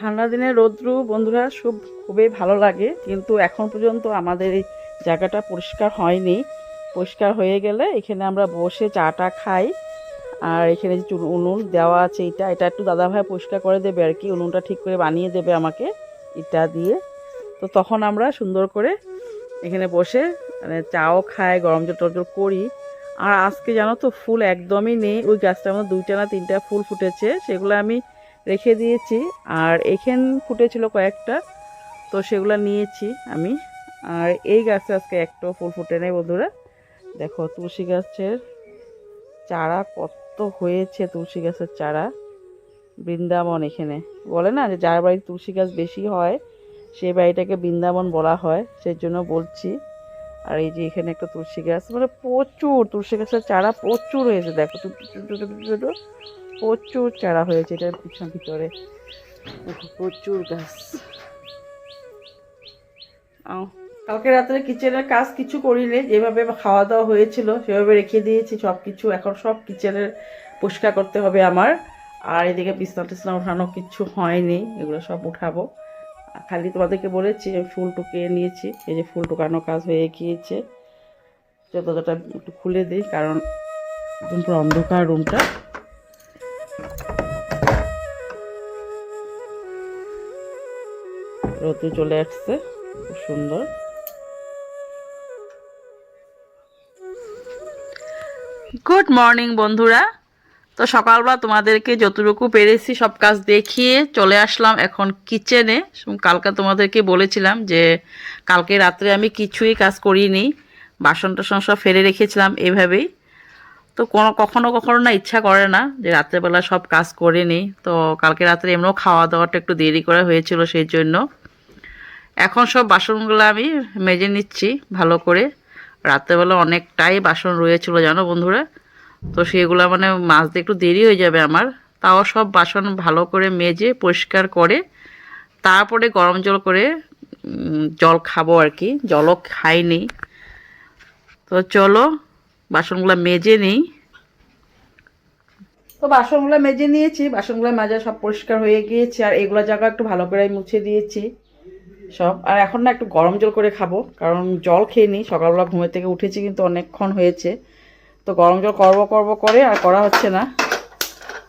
ঠান্ডা দিনে রৌদ্রু, বন্ধুরা খুব খুবই ভালো লাগে। কিন্তু এখন পর্যন্ত আমাদের এই জায়গাটা পরিষ্কার হয়নি। পরিষ্কার হয়ে গেলে এখানে আমরা বসে চাটা খাই। আর এখানে যে উনুন দেওয়া আছে, এটা এটা একটু দাদাভাই পরিষ্কার করে দেবে আর কি। উনুনটা ঠিক করে বানিয়ে দেবে আমাকে ইটা দিয়ে। তো তখন আমরা সুন্দর করে এখানে বসে মানে চাও খাই, গরম জল টরজল করি। আর আজকে জানো তো ফুল একদমই নেই। ওই গাছটার মধ্যে দুইটা না তিনটা ফুল ফুটেছে। সেগুলো আমি রেখে দিয়েছি। আর এখান ফুটেছিল কয়েকটা, তো সেগুলো নিয়েছি আমি। আর এই গাছে আজকে একটাও ফুল ফুটে নেই বন্ধুরা। দেখো তুলসী গাছের চারা কত হয়েছে, তুলসী গাছের চারা। বৃন্দাবন এখানে। বলে না যে যার বাড়িতে তুলসী গাছ বেশি হয় সেই বাড়িটাকে বৃন্দাবন বলা হয় সেই জন্য বলছি। আর এই যে এখানে একটা তুলসী গাছ মানে প্রচুর তুলসী গাছের চারা প্রচুর হয়েছে। দেখো ছোটো ছোটো ছোটো প্রচুর চারা হয়েছে এটার পিছন ভিতরে। প্রচুর গাছ। কালকে রাত্রে কিচেনের কাজ কিছু করিনি, যেভাবে খাওয়া দাওয়া হয়েছিল সেভাবে রেখে দিয়েছি সব কিছু এখন সব কিচেনের পরিষ্কার করতে হবে আমার। আর এদিকে বিছনা টিছনা ওঠানো কিছু হয়নি, এগুলো সব উঠাবো। খালি তোমাদেরকে বলেছি ফুল টুকিয়ে নিয়েছি, এই যে ফুল টুকানোর কাজ হয়ে গিয়েছে। যতটা একটু খুলে দিই, কারণ অন্ধকার, রুমটা রোদে চলে আসছে, খুব সুন্দর। গুড মর্নিং বন্ধুরা। তো সকালবেলা তোমাদেরকে যতটুকু পেরেছি সব কাজ দেখিয়ে চলে আসলাম এখন কিচেনে কালকে তোমাদেরকে বলেছিলাম যে, কালকে রাত্রে আমি কিছুই কাজ করিনি। বাসন টাসন সব ফেলে রেখেছিলাম এভাবেই। তো কোনো, কখনো কখনো না ইচ্ছা করে না যে রাত্রেবেলা সব কাজ করে নিই। তো কালকে রাত্রে এমনিও খাওয়া দাওয়াটা একটু দেরি করা হয়েছিল সেই জন্য। এখন সব বাসনগুলো আমি মেজে নিচ্ছি ভালো করে। রাত্রেবেলা অনেকটাই বাসন রয়েছিল জানো বন্ধুরা? তো সেগুলো মানে মাজতে একটু দেরি হয়ে যাবে আমার। তাও সব বাসন ভালো করে মেজে, পরিষ্কার করে, তারপরে গরম জল করে জল খাব আর কি। জলও খাইনি। তো চলো বাসনগুলো মেজে নিই। তো বাসনগুলো মেজে নিয়েছি, বাসনগুলো মাজা সব পরিষ্কার হয়ে গিয়েছে, আর এগুলো জায়গা একটু ভালো করে মুছে দিয়েছি সব। আর এখন না একটু গরম জল করে খাব, কারণ জল খেয়ে নিই সকালবেলা ঘুমের থেকে উঠেছি কিন্তু অনেকক্ষণ হয়েছে। তো গরম জল করব করব করে, আর করা হচ্ছে না।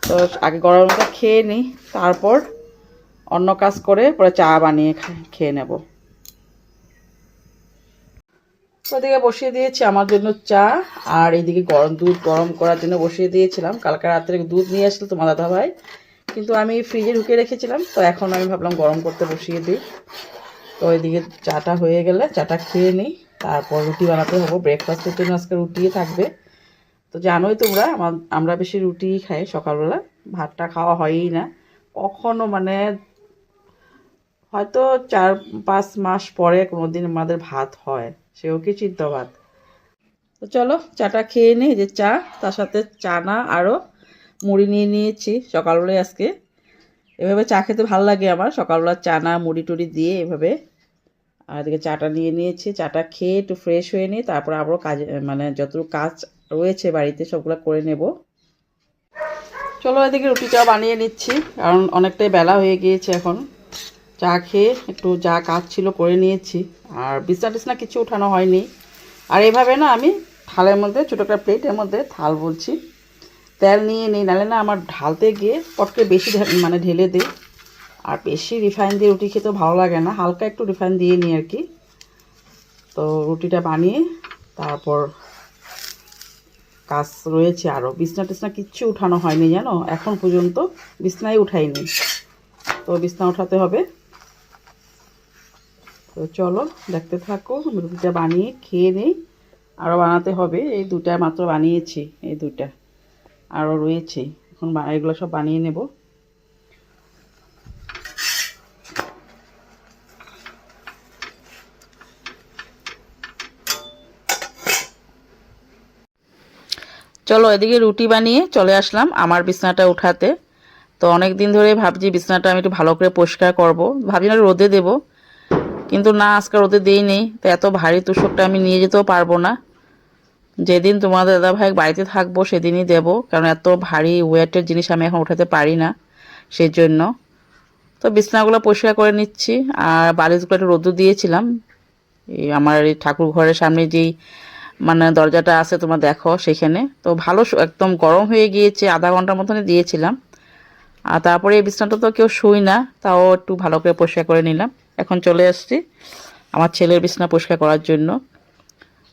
তো আগে গরম জলটা খেয়ে নিই তারপর অন্য কাজ করে পরে চা বানিয়ে খেয়ে নেব। ওদিকে বসিয়ে দিয়েছি আমার জন্য চা, আর এইদিকে গরম দুধ গরম করার জন্য বসিয়ে দিয়েছিলাম। কালকে রাত্রে দুধ নিয়ে আসলো তোমার দাদা ভাই কিন্তু আমি ফ্রিজে ঢুকিয়ে রেখেছিলাম, তো এখন আমি ভাবলাম গরম করতে বসিয়ে দিই। তো ওইদিকে চাটা হয়ে গেলে চাটা খেয়ে নিই, তারপর রুটি বানাতে হব। ব্রেকফাস্টের জন্য আজকে রুটিই থাকবে। তো জানোই তোমরা আমার আমরা বেশি রুটিই খাই সকালবেলা, ভাতটা খাওয়া হয়ই না। কখনো মানে হয়তো চার পাঁচ মাস পরে কোনো দিন আমাদের ভাত হয়। সেও কি ভাত তো চলো, চাটা খেয়ে নিই যে চা, তার সাথে চানা আরও মুড়ি নিয়ে নিয়েছি সকালবেলায় আজকে। এভাবে চা খেতে ভালো লাগে আমার, সকালবেলা চানা, মুড়ি টুড়ি দিয়ে এভাবে। আর এদিকে চাটা নিয়ে নিয়েছি, চাটা খেয়ে একটু ফ্রেশ হয়ে নিই তারপর আবারও কাজে মানে যতটুকু কাজ রয়েছে বাড়িতে সবগুলো করে নেব। চলো এদিকে রুটি চা বানিয়ে নিচ্ছি, কারণ অনেকটাই বেলা হয়ে গিয়েছে এখন। চা খেয়ে একটু যা কাজ ছিল করে নিয়েছি। আর বিছনা টিছনা কিছু উঠানো হয়নি। আর এভাবে না আমি থালের মধ্যে, ছোটো একটা প্লেটের মধ্যে থাল বলছি, তেল নিয়ে নিই, নাহলে না আমার ঢালতে গিয়ে পটকে বেশি মানে ঢেলে দিই। আর বেশি রিফাইন দিয়ে রুটি খেতে ভালো লাগে না, হালকা একটু রিফাইন দিয়ে নিই আর কি। তো রুটিটা বানিয়ে তারপর কাজ রয়েছে আরও বিছনা টিছনা কিচ্ছু উঠানো হয়নি জানো? এখন পর্যন্ত বিছনাই উঠাইনি। তো বিছনা উঠাতে হবে। তো চলো, দেখতে থাকো রুটিটা বানিয়ে খেয়ে নিই। আরও বানাতে হবে, এই দুটা মাত্র বানিয়েছি, এই দুটা আরও রয়েছে। এখন এগুলো সব বানিয়ে নেব। চলো, এদিকে রুটি বানিয়ে চলে আসলাম আমার বিছনাটা উঠাতে। তো অনেক দিন ধরে ভাবছি বিছনাটা আমি একটু ভালো করে পরিষ্কার করব। ভাবছি না রোদে দেব কিন্তু না আজকে রোদে দিই নেই। তো এত ভারী তুষকটা আমি নিয়ে যেতেও পারব না। যেদিন তোমাদের দাদা ভাই বাড়িতে থাকব, সেদিনই দেব। কারণ এত ভারী ওয়েটের জিনিস আমি এখন উঠাতে পারি না সেই জন্য তো বিছনাগুলো পরিষ্কার করে নিচ্ছি। আর বালিশগুলো একটু রোদ্দুর দিয়েছিলাম। এই আমার এই ঠাকুর ঘরের সামনে যেই মানে দরজাটা আছে, তোমার দেখো সেখানে। তো ভালো একদম গরম হয়ে গিয়েছে, আধা ঘণ্টার মতনই দিয়েছিলাম। আর তারপরে এই বিছনাটা তো কেউ শুই না, তাও একটু ভালো করে পরিষ্কার করে নিলাম। এখন চলে আসছি আমার ছেলের বিছনা পরিষ্কার করার জন্য।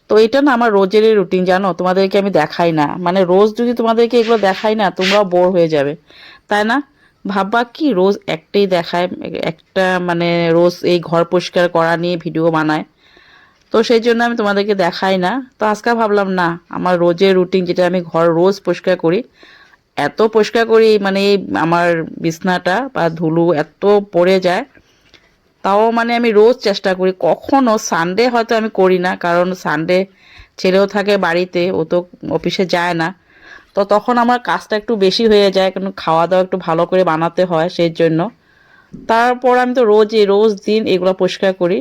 তো এটা না আমার রোজেরই রুটিন জানো? তোমাদেরকে আমি দেখাই না। মানে রোজ যদি তোমাদেরকে এগুলো দেখাই না, তোমরাও বোর হয়ে যাবে। তাই না? ভাববা কি রোজ একটাই দেখায়, একটা মানে রোজ এই ঘর পরিষ্কার করা নিয়ে ভিডিও বানায়। তো সেই জন্য আমি তোমাদেরকে দেখাই না। তো আজকে ভাবলাম, না, আমার রোজের রুটিন যেটা আমি ঘর রোজ পরিষ্কার করি, এত পরিষ্কার করি মানে আমার বিছনাটা বা ধুলো এত পড়ে যায় তাও মানে আমি রোজ চেষ্টা করি। কখনো সানডে হয়তো আমি করি না, কারণ সানডে ছেলেও থাকে বাড়িতে, ও তো অফিসে যায় না। তো তখন আমার কাজটা একটু বেশি হয়ে যায়, কারণ খাওয়া দাওয়া একটু ভালো করে বানাতে হয় সেই জন্য তারপর আমি তো রোজই, রোজ দিন এগুলো পরিষ্কার করি।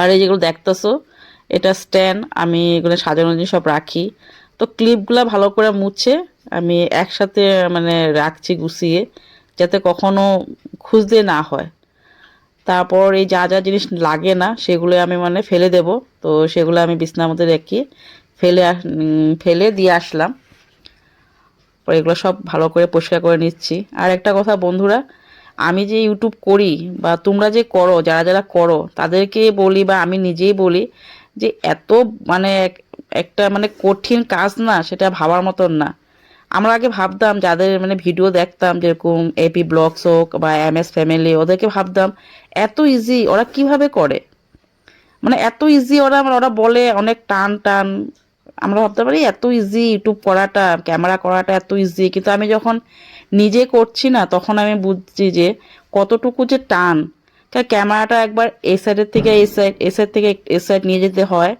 আর এই যেগুলো দেখতেছো, এটা স্ট্যান্ড, আমি এগুলো সাজানো জিনিস সব রাখি। তো ক্লিপগুলো ভালো করে মুছে আমি একসাথে মানে রাখছি গুছিয়ে, যাতে কখনো খুঁজতে না হয়। তারপর এই যা যা জিনিস লাগে না সেগুলো আমি মানে ফেলে দেব। তো সেগুলো আমি বিছনার মধ্যে রেখে ফেলে ফেলে দিয়ে আসলাম। এগুলো সব ভালো করে পরিষ্কার করে নিচ্ছি। আর একটা কথা বন্ধুরা, আমি যে ইউটিউব করি বা তোমরা যে করো, যারা যারা করো, তাদেরকে বলি বা আমি নিজেই বলি যে এত মানে এক- একটা মানে কঠিন কাজ না, সেটা ভাবার মতন না। আমরা আগে ভাবতাম, যাদের মানে ভিডিও দেখতাম যেরকম এপি ব্লগস হোক বা এম এস ফ্যামিলি ওদেরকে ভাবতাম, এত ইজি ওরা কীভাবে করে? মানে এত ইজি ওরা মানে ওরা বলে অনেক টান টান। আমরা ভাবতে পারি এত ইজি ইউটিউব করাটা ক্যামেরা করাটা এত ইজি কিন্তু আমি যখন নিজে করছি না, তখন আমি বুঝছি যে কতটুকু যে টান। ক্যামেরাটা একবার এই সাইডের থেকে এই সাইড এ সাইড থেকে এ সাইড নিয়ে যেতে হয়।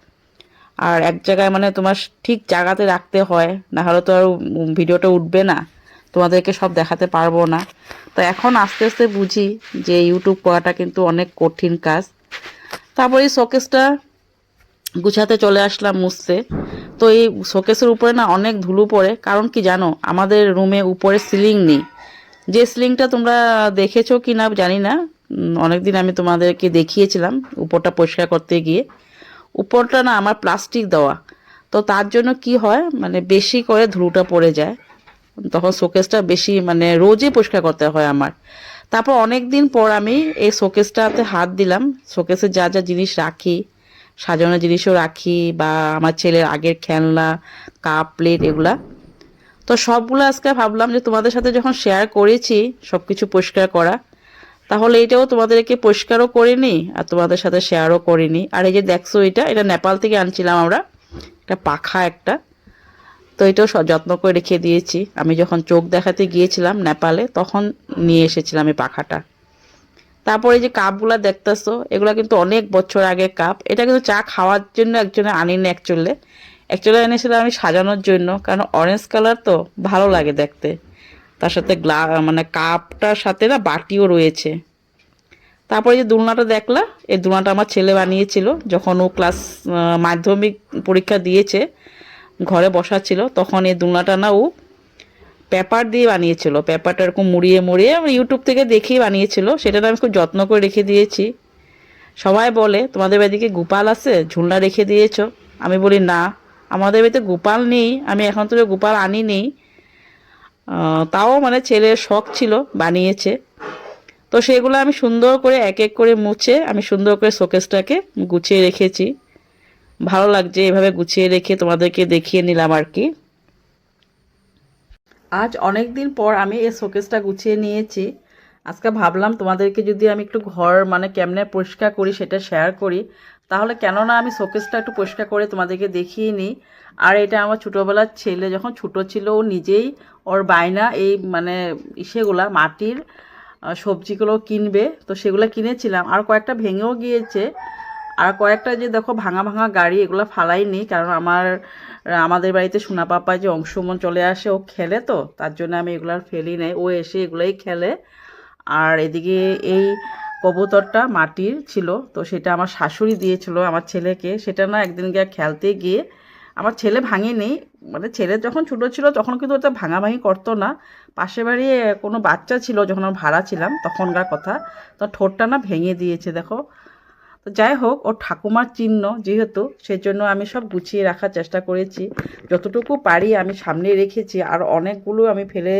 আর এক জায়গায় মানে তোমার ঠিক জায়গাতে রাখতে হয় না হলে তো আর ভিডিওটা উঠবে না। তোমাদেরকে সব দেখাতে পারব না। তো এখন আস্তে আস্তে বুঝি যে ইউটিউব করাটা কিন্তু অনেক কঠিন কাজ। তারপরে এই শোকেসটা গুছাতে চলে আসলাম মুছতে। তো এই শোকেসের উপরে না অনেক ধুলো পড়ে। কারণ কি জানো, আমাদের রুমে উপরে সিলিং নেই। যে সিলিংটা তোমরা দেখেছ কি না জানি না। অনেকদিন আমি তোমাদেরকে দেখিয়েছিলাম, উপরটা পরিষ্কার করতে গিয়ে। উপরটা না আমার প্লাস্টিক দেওয়া। তো তার জন্য কি হয় মানে বেশি করে ধুলোটা পড়ে যায়। তখন শোকেসটা বেশি মানে রোজই পরিষ্কার করতে হয় আমার। তারপর অনেক দিন পর আমি এই শোকেসটাতে হাত দিলাম। শোকেসে যা যা জিনিস রাখি, সাজানো জিনিসও রাখি বা আমার ছেলের আগের খেলনা, কাপ প্লেট এগুলা। তো সবগুলো আজকে ভাবলাম যে তোমাদের সাথে যখন শেয়ার করেছি সব কিছু পরিষ্কার করা তাহলে এটাও তোমাদেরকে পরিষ্কারও করিনি আর তোমাদের সাথে শেয়ারও করিনি। আর এই যে দেখছ এটা এটা নেপাল থেকে আনছিলাম আমরা। এটা পাখা একটা। তো এটাও যত্ন করে রেখে দিয়েছি। আমি যখন চোখ দেখাতে গিয়েছিলাম নেপালে, তখন নিয়ে এসেছিলাম এই পাখাটা। তারপরে যে কাপগুলো দেখতেছো, এগুলো কিন্তু অনেক বছর আগে কাপ। এটা কিন্তু চা খাওয়ার জন্য একজনে আনিনি অ্যাকচুয়ালি অ্যাকচুয়ালি এনেছিলাম আমি সাজানোর জন্য, কারণ অরেঞ্জ কালার তো ভালো লাগে দেখতে। তার সাথে গ্লা মানে কাপটার সাথে না বাটিও রয়েছে। তারপরে যে দুলনাটা দেখলা, এই দুলনাটা আমার ছেলে বানিয়েছিল, যখন ও ক্লাস মাধ্যমিক পরীক্ষা দিয়েছে, ঘরে বসা ছিল, তখন এই দুলনাটা না ও পেপার দিয়ে বানিয়েছিল। পেপারটা এরকম মুড়িয়ে মুড়িয়ে আমি ইউটিউব থেকে দেখেই বানিয়েছিল। সেটা আমি খুব যত্ন করে রেখে দিয়েছি। সবাই বলে, তোমাদের বাড়িতে গোপাল আছে? ঝুলনা রেখে দিয়েছ? আমি বলি, না, আমাদের বাড়িতে গোপাল নেই। আমি এখন তো গোপাল আনি নেই তাও মানে ছেলের শখ ছিল, বানিয়েছে। তো সেগুলো আমি সুন্দর করে এক এক করে মুছে, আমি সুন্দর করে শোকেসটাকে গুছিয়ে রেখেছি। ভালো লাগছে এভাবে গুছিয়ে রেখে তোমাদেরকে দেখিয়ে নিলাম আর কি। আজ অনেক দিন পর আমি এই শোকেসটা গুছিয়ে নিয়েছি। আজকে ভাবলাম তোমাদেরকে যদি আমি একটু ঘর মানে কেমনে পরিষ্কার করি সেটা শেয়ার করি। তাহলে কেননা আমি শোকেসটা একটু পরিষ্কার করে তোমাদেরকে দেখিয়ে নিই। আর এটা আমার ছোটোবেলার ছেলে যখন ছোট ছিল, ও নিজেই ওর বায়না এই মানে ইসেগুলা মাটির সবজিগুলো কিনবে। তো সেগুলো কিনেছিলাম। আর কয়েকটা ভেঙেও গিয়েছে। আর কয়েকটা যে দেখো ভাঙা ভাঙা গাড়ি এগুলো ফালাইনি, কারণ আমার আমাদের বাড়িতে সোনা পাপা যে অংশমন চলে আসে, ও খেলে তো। তার জন্য আমি এগুলো আর ফেলি নাই। ও এসে এগুলোই খেলে। আর এদিকে এই কবুতরটা মাটির ছিল, তো সেটা আমার শাশুড়ি দিয়েছিল আমার ছেলেকে। সেটা না একদিন গিয়ে খেলতে গিয়ে আমার ছেলে ভাঙেনি। মানে ছেলে যখন ছোটো ছিল তখন কিন্তু ওটা ভাঙাভাঙি করতো না। পাশে বাড়ি কোনো বাচ্চা ছিল, যখন আমরা ভাড়া ছিলাম, তখনকার কথা। তো ঠোঁটটা না ভেঙে দিয়েছে, দেখো। তো যাই হোক, ওর ঠাকুমার চিহ্ন যেহেতু, সেজন্য আমি সব গুছিয়ে রাখার চেষ্টা করেছি। যতটুকু পারি আমি সামনে রেখেছি, আর অনেকগুলো আমি ফেলে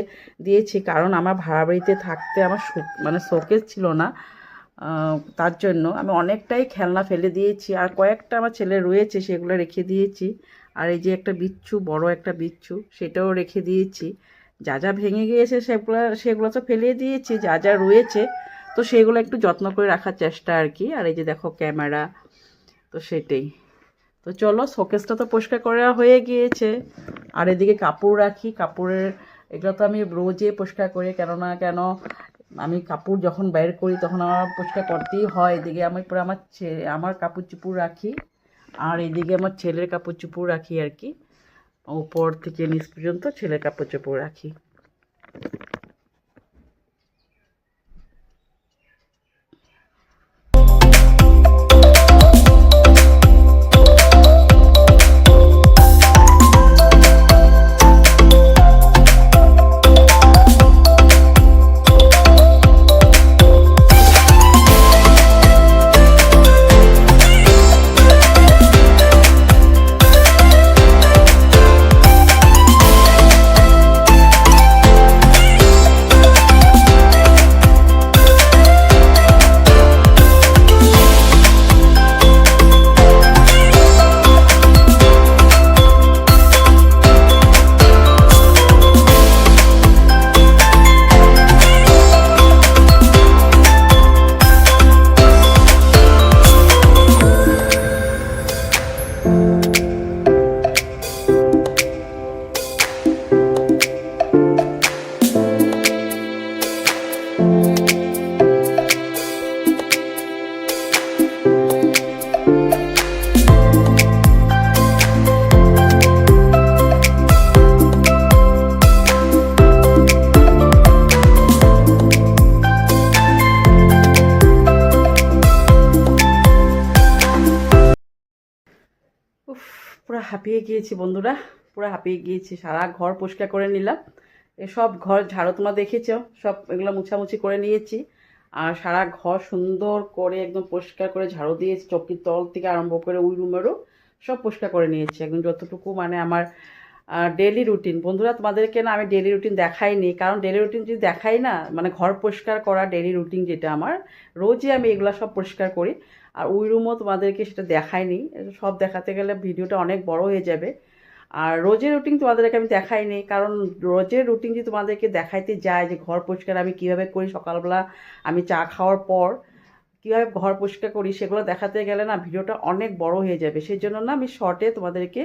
দিয়েছি, কারণ আমার ভাড়া বাড়িতে থাকতে আমার মানে শোকেস ছিল না। তার জন্য আমি অনেকটাই খেলনা ফেলে দিয়েছি, আর কয়েকটা আমার ছেলে রয়েছে সেগুলো রেখে দিয়েছি। আর এই যে একটা বিচ্ছু, বড় একটা বিচ্ছু, সেটাও রেখে দিয়েছি। যা যা ভেঙে গিয়েছে সেগুলো সেগুলো তো ফেলে দিয়েছি, যা যা রয়েছে তো সেগুলো একটু যত্ন করে রাখার চেষ্টা আর কি। আর এই যে দেখো ক্যামেরা, তো সেটাই। তো চলো, শোকেসটা তো পরিষ্কার করা হয়ে গিয়েছে। আর এদিকে কাপড় রাখি, কাপড়ের এগুলো তো আমি রোজে পরিষ্কার করি, কেননা কেন, আমি কাপড় যখন বের করি তখন আমার পরিষ্কার করতেই হয়। এদিকে আমি পুরো আমার ছে- আমার কাপড় চুপড় রাখি, আর এদিকে আমার ছেলের কাপড় চুপড় রাখি আর কি। উপর থেকে নিচ পর্যন্ত ছেলের কাপড় চোপড় রাখি। হাঁপিয়ে গিয়েছি বন্ধুরা, পুরো হাঁপিয়ে গিয়েছি, সারা ঘর পরিষ্কার করে নিলাম। এসব ঘর ঝাড়ু তোমরা দেখেছ, সব এগুলো মুছামুছি করে নিয়েছি। আর সারা ঘর সুন্দর করে একদম পরিষ্কার করে ঝাড়ু দিয়েছি, চকির তল থেকে আরম্ভ করে ওই রুমেরও সব পরিষ্কার করে নিয়েছি, একদম যতটুকু মানে আমার ডেলি রুটিন বন্ধুরা, তোমাদেরকে না আমি ডেলি রুটিন দেখাইনি, কারণ ডেলি রুটিন যদি দেখাই না মানে ঘর পরিষ্কার করা ডেলি রুটিন যেটা আমার, রোজই আমি এগুলো সব পরিষ্কার করি। আর ওই রুমও তোমাদেরকে সেটা দেখাইনি এটা সব দেখাতে গেলে ভিডিওটা অনেক বড় হয়ে যাবে। আর রোজের রুটিন তোমাদেরকে আমি দেখাইনি, কারণ রোজের রুটিন যদি তোমাদেরকে দেখাইতে যায় যে ঘর পরিষ্কার আমি কীভাবে করি, সকালবেলা আমি চা খাওয়ার পর কীভাবে ঘর পরিষ্কার করি, সেগুলো দেখাতে গেলে না ভিডিওটা অনেক বড় হয়ে যাবে। সেই জন্য না আমি শর্টে তোমাদেরকে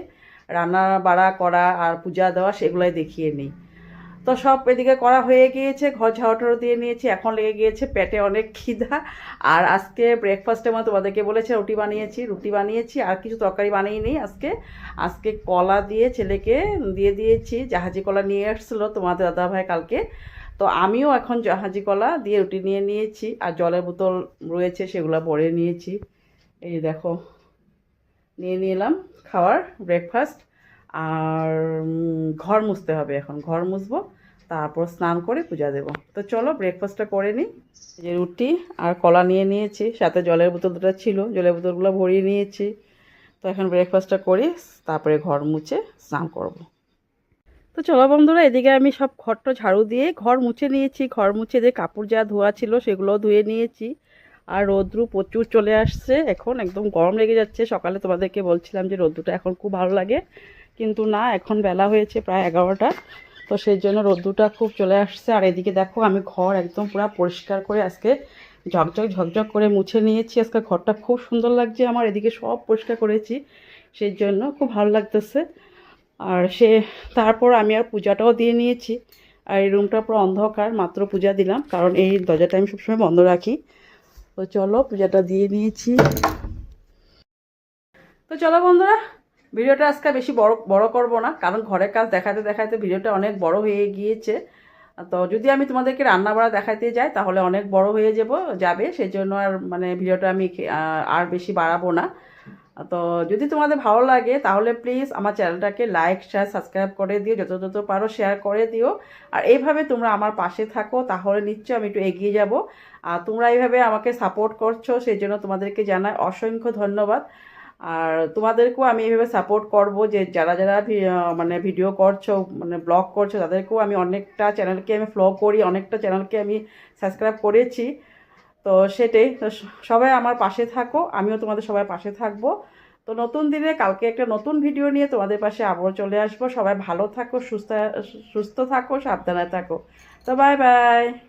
রান্না বাড়া করা আর পূজা দেওয়া সেগুলোই দেখিয়ে নিই। তো সব এদিকে করা হয়ে গিয়েছে, ঘর ঝাড়াটাড়ো দিয়ে নিয়েছি, এখন লেগে গিয়েছে পেটে অনেক খিদা। আর আজকে ব্রেকফাস্টের মতো তোমাদেরকে বলেছে, রুটি বানিয়েছি রুটি বানিয়েছি, আর কিছু তরকারি বানিয়ে নিই আজকে। আজকে কলা দিয়ে ছেলেকে দিয়ে দিয়েছি, জাহাজি কলা নিয়ে এসেছিল তোমাদের দাদাভাই কালকে। তো আমিও এখন জাহাজি কলা দিয়ে রুটি নিয়ে নিয়েছি, আর জলের বোতল রয়েছে সেগুলো ভরে নিয়েছি। এই দেখো, নিয়ে নিলাম খাওয়ার ব্রেকফাস্ট আর ঘর মুছতে হবে এখন। ঘর মুছবো, তারপর স্নান করে পূজা দেব। তো চলো ব্রেকফাস্টটা করে নিই। যে রুটি আর কলা নিয়ে নিয়েছি, সাথে জলের বোতল দুটো ছিল। জলের বোতলগুলো ভরিয়ে নিয়েছি। তো এখন ব্রেকফাস্টটা করি, তারপরে ঘর মুছে স্নান করব। তো চলো বন্ধুরা, এদিকে আমি সব ঘরটা ঝাড়ু দিয়ে ঘর মুছে নিয়েছি। ঘর মুছে দিয়ে কাপড় যা ধোয়া ছিল সেগুলো ধুয়ে নিয়েছি। আর রৌদ্রু প্রচুর চলে আসছে। এখন একদম গরম লেগে যাচ্ছে। সকালে তোমাদেরকে বলছিলাম যে রৌদ্রটা এখন খুব ভালো লাগে। কিন্তু না, এখন বেলা হয়েছে প্রায় এগারোটা। তো সেই জন্য রোদ্দুরটা খুব চলে আসছে। আর এদিকে দেখো, আমি ঘর একদম পুরো পরিষ্কার করে আজকে ঝকঝক ঝকঝক করে মুছে নিয়েছি। আজকে ঘরটা খুব সুন্দর লাগছে, আমার এদিকে সব পরিষ্কার করেছি। সেই জন্য খুব ভালো লাগতেছে। আর সে, তারপর আমি আর পূজাটাও দিয়ে নিয়েছি। আর এই রুমটা পুরো অন্ধকার, মাত্র পূজা দিলাম, কারণ এই দরজাটা আমি সবসময় বন্ধ রাখি। তো চলো, পূজাটা দিয়ে নিয়েছি। তো চলো বন্ধুরা ভিডিওটা আজকে বেশি বড় বড় করব না, কারণ ঘরের কাজ দেখাতে দেখাতে ভিডিওটা অনেক বড় হয়ে গিয়েছে। তো যদি আমি তোমাদেরকে রান্না বাড়া দেখাতে যাই, তাহলে অনেক বড় হয়ে যাব, যাবে সেই জন্য আর মানে ভিডিওটা আমি আর বেশি বাড়াবো না। তো যদি তোমাদের ভালো লাগে, তাহলে প্লিজ আমার চ্যানেলটাকে লাইক শেয়ার সাবস্ক্রাইব করে দিও, যত যত পারো শেয়ার করে দিও। আর এইভাবে তোমরা আমার পাশে থাকো, তাহলে নিশ্চয়ই আমি একটু এগিয়ে যাব। আর তোমরা এইভাবে আমাকে সাপোর্ট করছ সেই জন্য তোমাদেরকে জানাই অসংখ্য ধন্যবাদ। আর তোমাদেরকেও আমি এইভাবে সাপোর্ট করব যে যারা যারা মানে ভিডিও করছ মানে ব্লগ করছ, তাদেরকেও আমি অনেকটা চ্যানেলকে আমি ফলো করি, অনেকটা চ্যানেলকে আমি সাবস্ক্রাইব করেছি। তো সেটাই, তো সবাই আমার পাশে থাকো, আমিও তোমাদের সবাই পাশে থাকব। তো নতুন দিনে কালকে একটা নতুন ভিডিও নিয়ে তোমাদের পাশে আবার চলে আসব। সবাই ভালো থাকো, সুস্থ সুস্থ থাকো, সাবধানে থাকো। তো বাই বাই